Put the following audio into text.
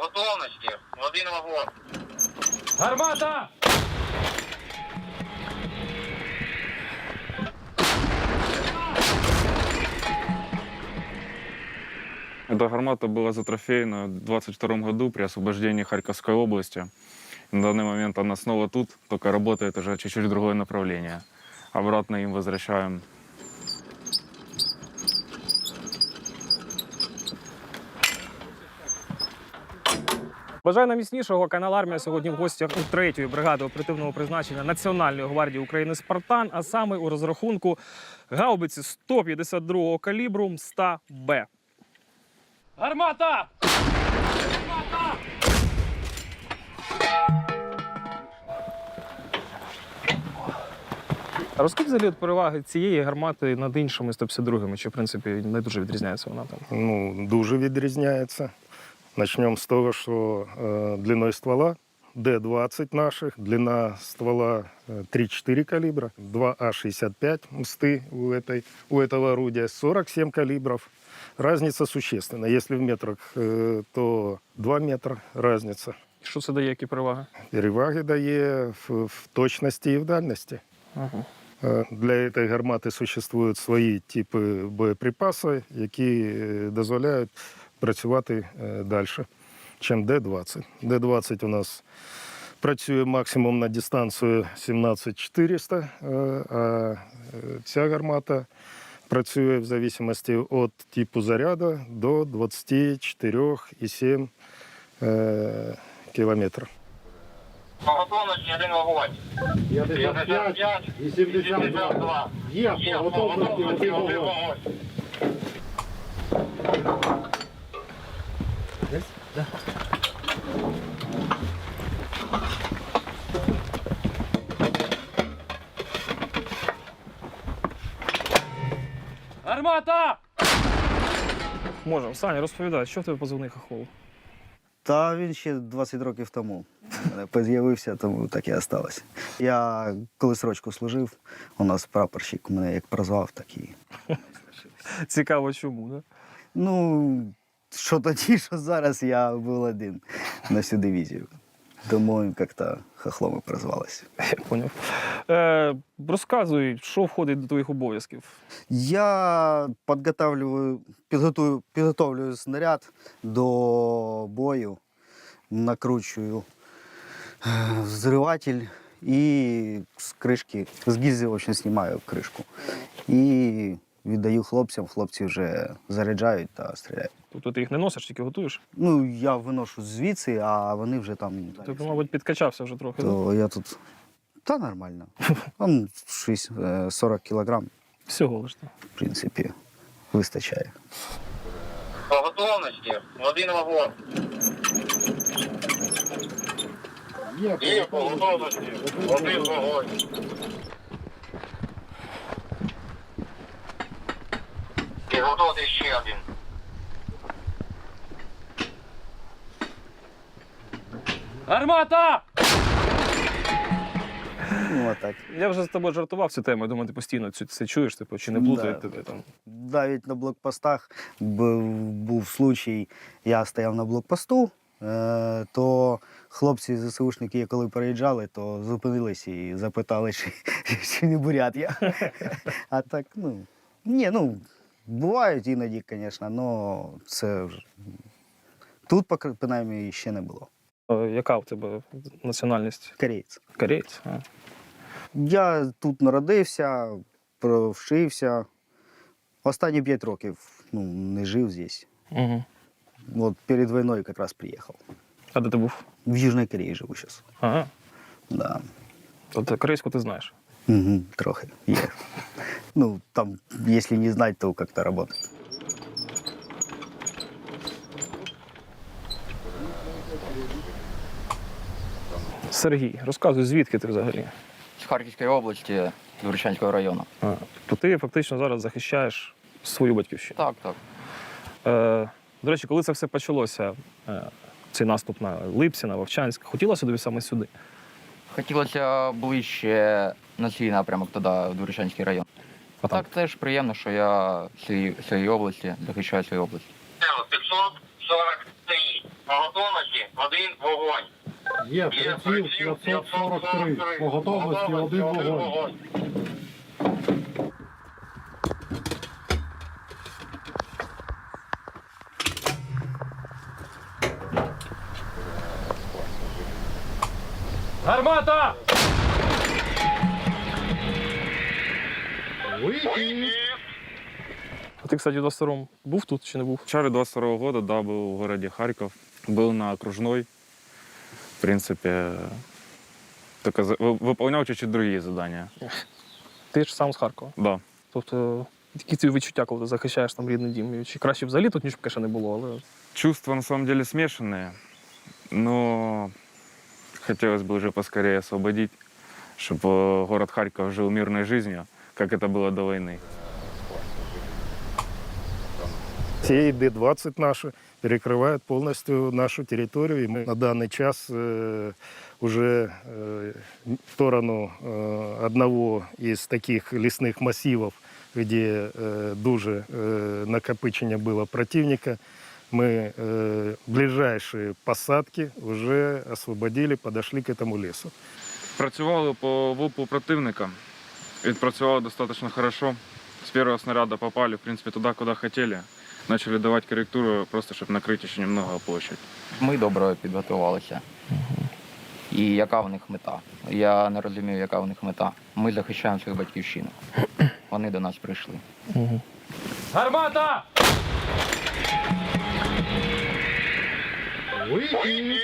готовності. В один вагон. Гармата! Эта гармата была затрофеена в 22 году при освобождении Харьковской области. На данный момент она снова тут, только работает уже чуть-чуть другое направление. Обратно им возвращаем Бажаю нам міцнішого. Канал Армія сьогодні в гостях у третьої бригади оперативного призначення Національної гвардії України Спартан, а саме у розрахунку гаубиці 152-го калібру МСТА Б. Гармата! Гармата! А розкажіть взагалі от переваги цієї гармати над іншими 152-ми, чи в принципі не дуже відрізняється вона там? Ну, дуже відрізняється. Начнем з того, що е, длиною ствола Д-20 наших, длина ствола е, 3-4 калибра, 2А65 мсты у, этой, у этого орудия, 47 калибров. Разница существенна. Если в метрах, е, то 2 метра разница. Що це дає, які переваги? Переваги дає в, в точності і в дальності. Ага. Е, Для цієї гармати существують свої типи боєприпаси, які е, дозволяють працювати далі, ніж Д-20. Д-20 у нас працює максимум на дистанцію 17400, е, а е, ця гармата працює в залежності від типу заряду до 24,7 е, кілометрів. По готовності один вагон. 55 і 72. Є по готовності один вагон. Гармата! Можемо. Саня, розповідай, що в тебе позивний хохол? Та він ще 20 років тому з'явився, тому так і осталось. Я коли срочку служив, у нас прапорщик мене як прозвав, так і. Цікаво, чому, да? Ну, що тоді, що зараз я був один на всю дивізію. Тому як-то хохлом і прозвалося. Я поняв. Е, розказуй, що входить до твоїх обов'язків. Я підготовлюю, підготую, підготовлюю снаряд до бою, накручую е, взриватель і з кришки, з гільзи, в общем, знімаю кришку. І віддаю хлопцям, хлопці вже заряджають та стріляють. Тобто ти їх не носиш, тільки готуєш. Ну, я виношу звідси, а вони вже там. Ти, мабуть, підкачався вже трохи. То я тут. Та нормально. Там 6, е, 40 кілограм, Всього лиш. так. в принципі, вистачає. По готовності в один вагон. Є по готовності в один вагон. Підготовити ще один. Гармата! Ну, а так. Я вже з тобою жартував цю тему. Я думаю, ти постійно цю- це чуєш, типу, чи не плутають Да. тебе там. Навіть на блокпостах був, був случай, я стояв на блокпосту, е, то хлопці ЗСУшники, коли переїжджали, то зупинились і запитали, чи, чи не бурят я. А так, ну, ні, ну, бувають іноді, звісно, але це вже. Тут, принаймні, ще не було. Е, Яка в тебе національність? Кореєць. Кореєць? А. Я тут народився, провчився. Останні п'ять років ну, не жив здесь. Угу. Вот перед войной как раз приехал. А де ти був? В Южной Корее живу сейчас. Ага. Да. Тобто корейську ти знаєш. Угу, трохи. Є. Ну, там, если не знать, то как-то работает. Сергій, розказуй, звідки ти взагалі? з Харківської області, Дворічанського району. А, то ти фактично зараз захищаєш свою батьківщину. Так, так. Е, до речі, коли це все почалося, е, цей наступ на Липці, на Вовчанськ, хотілося тобі саме сюди? Хотілося ближче на свій напрямок туди, в Дворічанський район. А А так теж приємно, що я цієї, цієї області захищаю свою область. 543. По готовності один вогонь. Є приціл 543. По готовності один вогонь. Гармата! А ти, кстати, у 22-му був тут чи не був? В начале 22 года, да, был в городе Харьков. Был на окружной. В принципе, только за- вы- выполнял чуть-чуть другие задания. Ти ж сам з Харкова. Да. Тобто, які ці відчуття, коли ти захищаєш там рідний дім? Чи краще взагалі тут, ніж б ще не було, але Чувства на самом деле смешанные, но хотелось бы уже поскорее освободить, чтобы город Харьков жил мирной жизнью, как это было до войны. Все Д-20 наши перекрывают полностью нашу территорию. И мы на данный час э, уже э, в сторону э, одного из таких лесных массивов, где э, дуже э, накопичення было противника, мы э, ближайшие посадки уже освободили, подошли к этому лесу. Працювали по ВУПу противника. Відпрацювали достаточно хорошо. С первого снаряда попали, в принципе, туда, куда хотели. Начали давать корректуру, просто чтобы накрыть еще немного площадь. Ми добре підготувалися. І яка в них мета? Я не розумію, яка в них мета. Ми захищаємо свою батьківщину. Вони до нас прийшли. Гармата! Вихід!